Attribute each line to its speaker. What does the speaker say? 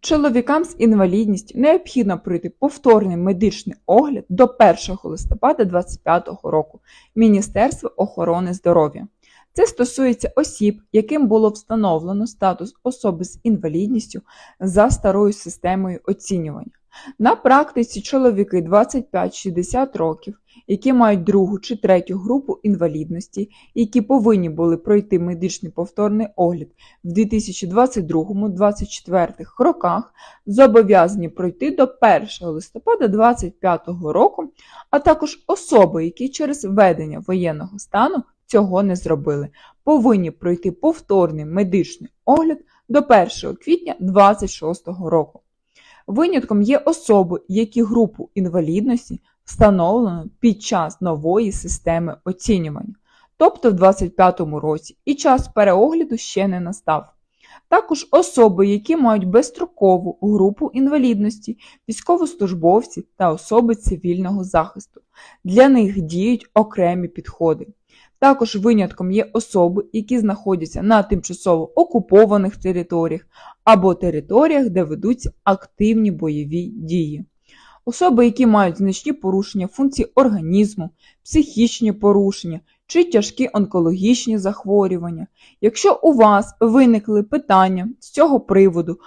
Speaker 1: Чоловікам з інвалідністю необхідно пройти повторний медичний огляд до 1 листопада 2025 року Міністерства охорони здоров'я. Це стосується осіб, яким було встановлено статус особи з інвалідністю за старою системою оцінювання. На практиці чоловіки 25-60 років, які мають другу чи третю групу інвалідності, які повинні були пройти медичний повторний огляд в 2022-2024 роках, зобов'язані пройти до 1 листопада 2025 року, а також особи, які через введення воєнного стану цього не зробили, повинні пройти повторний медичний огляд до 1 квітня 2026 року. Винятком є особи, які групу інвалідності встановлено під час нової системи оцінювання, тобто в 2025 році, і час переогляду ще не настав. Також особи, які мають безстрокову групу інвалідності, військовослужбовці та особи цивільного захисту. Для них діють окремі підходи. Також винятком є особи, які знаходяться на тимчасово окупованих територіях або територіях, де ведуться активні бойові дії. Особи, які мають значні порушення функцій організму, психічні порушення чи тяжкі онкологічні захворювання. Якщо у вас виникли питання з цього приводу,